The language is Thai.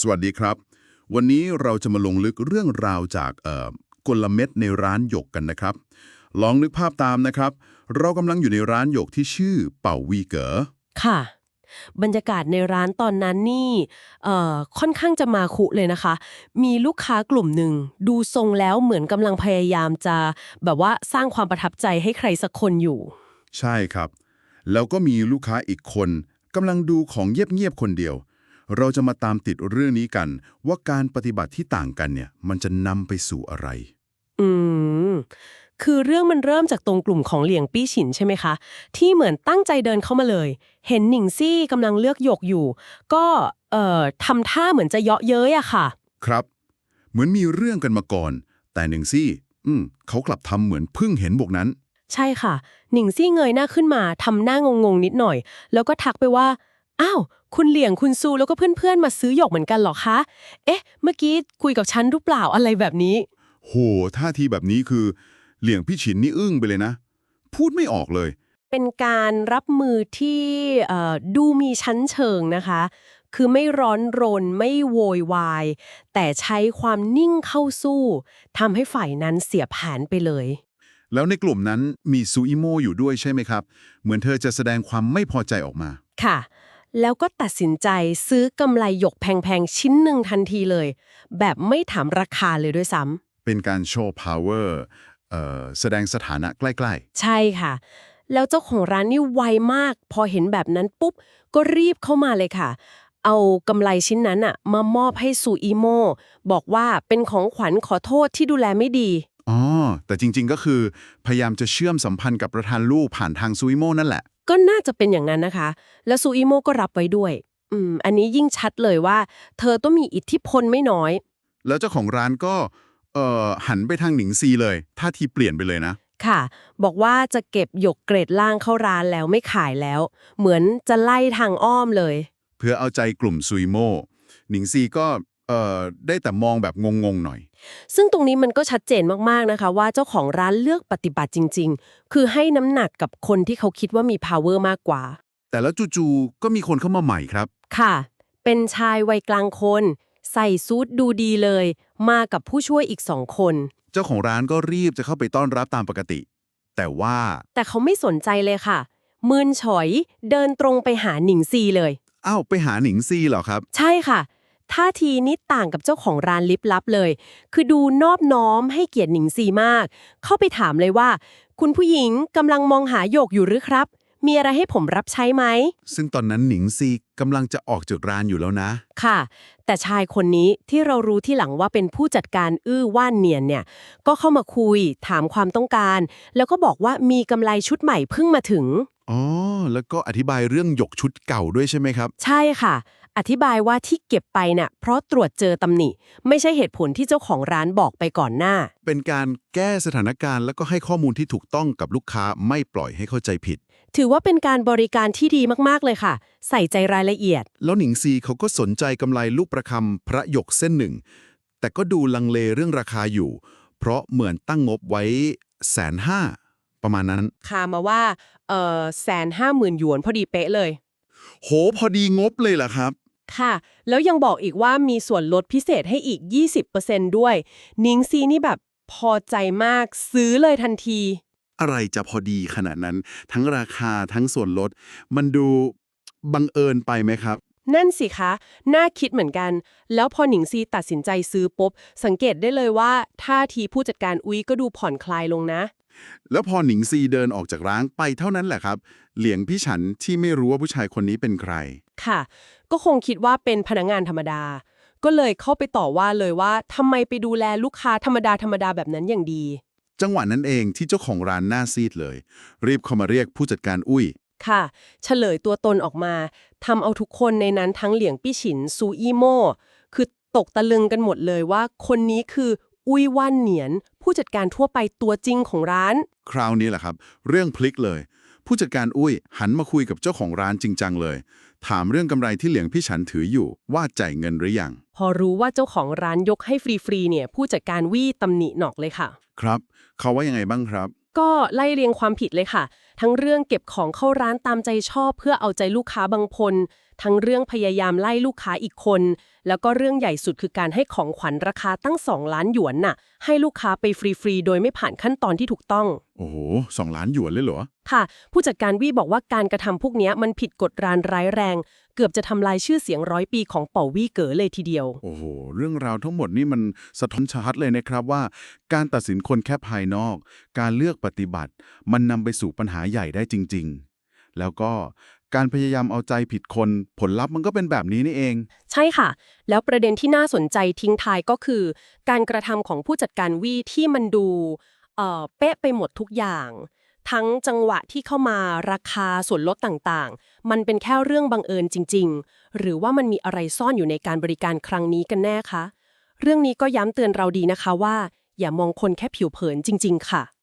สวัสดีครับ วันนี้เราจะมาลงลึกเรื่องราวจากเอ่อกลเม็ดในร้านหยกกันนะครับ ลองนึกภาพตามนะครับ เรากำลังอยู่ในร้านหยกที่ชื่อเป่าวีเก๋อค่ะ บรรยากาศในร้านตอนนั้นนี่เอ่อค่อนข้างจะมาคุเลยนะคะ มีลูกค้ากลุ่มหนึ่งดูทรงแล้วเหมือนกำลังพยายามจะ แบบว่าสร้างความประทับใจให้ใครสักคนอยู่ ใช่ครับ แล้วก็มีลูกค้าอีกคนกำลังดูของเงียบๆคนเดียว เราจะมาตามติดเรื่องนี้กัน ว่าการปฏิบัติที่ต่างกันเนี่ย มันจะนำไปสู่อะไร อืม คือเรื่องมันเริ่มจากตรงกลุ่มของเหลียงปี้ฉินใช่ไหมคะ ที่เหมือนตั้งใจเดินเข้ามาเลย เห็นหนิงซี่กำลังเลือกหยกอยู่ ก็เอ่อทำท่าเหมือนจะเยาะเย้ยอะค่ะ ครับ เหมือนมีเรื่องกันมาก่อน แต่หนึ่งซี่ อืมเขากลับทำเหมือนเพิ่งเห็นบวกนั้น ใช่ค่ะ หนิงซี่เงยหน้าขึ้นมาทำหน้างงๆนิดหน่อย แล้วก็ทักไปว่า อ้าว คุณเหลียงคุณซูแล้วก็เพื่อนๆ มาซื้อหยกเหมือนกันเหรอคะ เอ๊ะ เมื่อกี้คุยกับฉันหรือเปล่าอะไรแบบนี้ โหท่าทีแบบนี้คือ เหลี่ยงพี่ฉินนี่อึ้งไปเลยนะ พูดไม่ออกเลย เป็นการรับมือที่เอ่อดูมีชั้นเชิงนะคะ คือไม่ร้อนรนไม่โวยวาย แต่ใช้ความนิ่งเข้าสู้ทำให้ฝ่ายนั้นเสียแผนไปเลยแล้วในกลุ่มนั้นมีซูอิโมอยู่ด้วยใช่ไหมครับ เหมือนเธอจะแสดงความไม่พอใจออกมา ค่ะ แล้วก็ตัดสินใจซื้อกำไรหยกแพงๆ ชิ้นหนึ่งทันทีเลย แบบไม่ถามราคาเลยด้วยซ้ำเป็นการโชว์ power เอ่อแสดงสถานะใกล้ใช่ค่ะ แล้วเจ้าของร้านนี่ไวมาก พอเห็นแบบนั้นปุ๊บ ก็รีบเข้ามาเลยค่ะ เอากำไรชิ้นนั้นอะมามอบให้ซูอีโม บอกว่าเป็นของขวัญขอโทษที่ดูแลไม่ดีๆอ๋อแต่จริงๆก็คือพยายามจะเชื่อมสัมพันธ์กับประธานลูกผ่านทางซูอิโมนั่นแหละ ก็น่าจะเป็นอย่างนั้นนะคะ แล้วซูอีโมก็รับไว้ด้วย อืม อันนี้ยิ่งชัดเลยว่า เธอต้องมีอิทธิพลไม่น้อย แล้วเจ้าของร้านก็เอ่อหันไปทางหนิงซีเลยท่าทีเปลี่ยนไปเลยนะ ค่ะ บอกว่าจะเก็บหยกเกรดล่างเข้าร้านแล้วไม่ขายแล้ว เหมือนจะไล่ทางอ้อมเลย เพื่อเอาใจกลุ่มซูอิโมหนิงซีก็ เอ่อได้แต่มองแบบงงๆหน่อย ซึ่งตรงนี้มันก็ชัดเจนมากๆนะคะ ว่าเจ้าของร้านเลือกปฏิบัติจริง ๆ คือให้น้ำหนักกับคนที่เขาคิดว่ามี power มากกว่า แต่แล้วจู่ๆก็มีคนเข้ามาใหม่ครับ ค่ะ เป็นชายวัยกลางคน ใส่ซูทดูดีเลย มากับผู้ช่วยอีกสองคน เจ้าของร้านก็รีบจะเข้าไปต้อนรับตามปกติ แต่ว่าแต่เขาไม่สนใจเลยค่ะ มืนฉอยเดินตรงไปหาหนิงซีเลย อ้าวไปหาหนิงซีเหรอครับ ใช่ค่ะ ท่าทีนี้ต่างกับเจ้าของร้านลิบลับเลย คือดูนอบน้อมให้เกียรติหนิงซีมาก เข้าไปถามเลยว่า คุณผู้หญิงกำลังมองหาหยกอยู่หรือครับ มีอะไรให้ผมรับใช้ไหม ซึ่งตอนนั้นหนิงซีกำลังจะออกจากร้านอยู่แล้วนะ ค่ะ แต่ชายคนนี้ที่เรารู้ที่หลังว่าเป็นผู้จัดการอื้อว่านเนียนเนี่ย ก็เข้ามาคุย ถามความต้องการ แล้วก็บอกว่ามีกำไรชุดใหม่เพิ่งมาถึง อ๋อ แล้วก็อธิบายเรื่องหยกชุดเก่าด้วยใช่ไหมครับ ใช่ค่ะ อธิบายว่าที่เก็บไปน่ะเพราะตรวจเจอตำหนิ ไม่ใช่เหตุผลที่เจ้าของร้านบอกไปก่อนหน้า เป็นการแก้สถานการณ์แล้วก็ให้ข้อมูลที่ถูกต้องกับลูกค้าไม่ปล่อยให้เข้าใจผิด ถือว่าเป็นการบริการที่ดีมากๆเลยค่ะ ใส่ใจรายละเอียด แล้วหนิงซีเขาก็สนใจกำไรลูกประคำพระหยกเส้นหนึ่ง แต่ก็ดูลังเลเรื่องราคาอยู่ เพราะเหมือนตั้งงบไว้แสนห้าประมาณนั้น คามาว่าเอ่อแสนห้าหมื่นหยวนพอดีเป๊ะเลย โหพอดีงบเลยล่ะครับ ค่ะ แล้วยังบอกอีกว่ามีส่วนลดพิเศษให้อีก 20%ด้วย นิงซีนี่แบบพอใจมากซื้อเลยทันที อะไรจะพอดีขนาดนั้น ทั้งราคาทั้งส่วนลด มันดูบังเอิญไปไหมครับ นั่นสิคะ น่าคิดเหมือนกัน แล้วพอหนิงซีตัดสินใจซื้อปุ๊บ สังเกตได้เลยว่าท่าทีผู้จัดการอุ้ยก็ดูผ่อนคลายลงนะ แล้วพอหนิงซีเดินออกจากร้านไปเท่านั้นแหละครับ เหลียงพี่ฉันที่ไม่รู้ว่าผู้ชายคนนี้เป็นใคร ค่ะ ก็คงคิดว่าเป็นพนักงานธรรมดา ก็เลยเข้าไปต่อว่าเลยว่าทำไมไปดูแลลูกค้าธรรมดาธรรมดาแบบนั้นอย่างดี จังหวะนั้นเองที่เจ้าของร้านหน้าซีดเลย รีบเข้ามาเรียกผู้จัดการอุ้ย ค่ะเฉลยตัวตนออกมาทำเอาทุกคนในนั้นทั้งเหลียงปี้ฉินซูอีโมคือตกตะลึงกันหมดเลยว่า คนนี้คืออุ้ยว่านเหนียน ผู้จัดการทั่วไปตัวจริงของร้าน คราวนี้แหละครับ เรื่องพลิกเลย ผู้จัดการอุ้ยหันมาคุยกับเจ้าของร้านจริงจังเลย ถามเรื่องกำไรที่เหลียงพี่ฉันถืออยู่ว่าจ่ายเงินหรือยัง พอรู้ว่าเจ้าของร้านยกให้ฟรีๆเนี่ย ผู้จัดการวี่ตำหนิหนอกเลยค่ะ ครับ เขาว่ายังไงบ้างครับ ก็ไล่เรียงความผิดเลยค่ะ ทั้งเรื่องเก็บของเข้าร้านตามใจชอบเพื่อเอาใจลูกค้าบางคน ทั้งเรื่องพยายามไล่ลูกค้าอีกคน แล้วก็เรื่องใหญ่สุดคือการให้ของขวัญราคาตั้ง 2 ล้านหยวนน่ะ ให้ลูกค้าไปฟรีๆ โดยไม่ผ่านขั้นตอนที่ถูกต้อง โอ้โหสองล้านหยวนเลยเหรอ ค่ะ ผู้จัดการวี่บอกว่าการกระทำพวกเนี้ยมันผิดกฎรานร้ายแรง เกือบจะทำลายชื่อเสียงร้อยปีของเป่าวี่เก๋อเลยทีเดียว โอ้โห เรื่องราวทั้งหมดนี่มันสะท้อนชัดเลยนะครับว่า การตัดสินคนแค่ภายนอก การเลือกปฏิบัติ มันนำไปสู่ปัญหาใหญ่ได้จริง ๆ แล้วก็ การพยายามเอาใจผิดคน ผลลัพธ์มันก็เป็นแบบนี้นี่เอง ใช่ค่ะ แล้วประเด็นที่น่าสนใจทิ้งท้ายก็คือ การกระทำของผู้จัดการวี่ที่มันดูเอ่อเป๊ะไปหมดทุกอย่าง ทั้งจังหวะที่เข้ามาราคาส่วนลดต่างๆ มันเป็นแค่เรื่องบังเอิญจริง ๆ หรือว่ามันมีอะไรซ่อนอยู่ในการบริการครั้งนี้กันแน่คะเรื่องนี้ก็ย้ำเตือนเราดีนะคะว่า อย่ามองคนแค่ผิวเผินจริง ๆ ค่ะ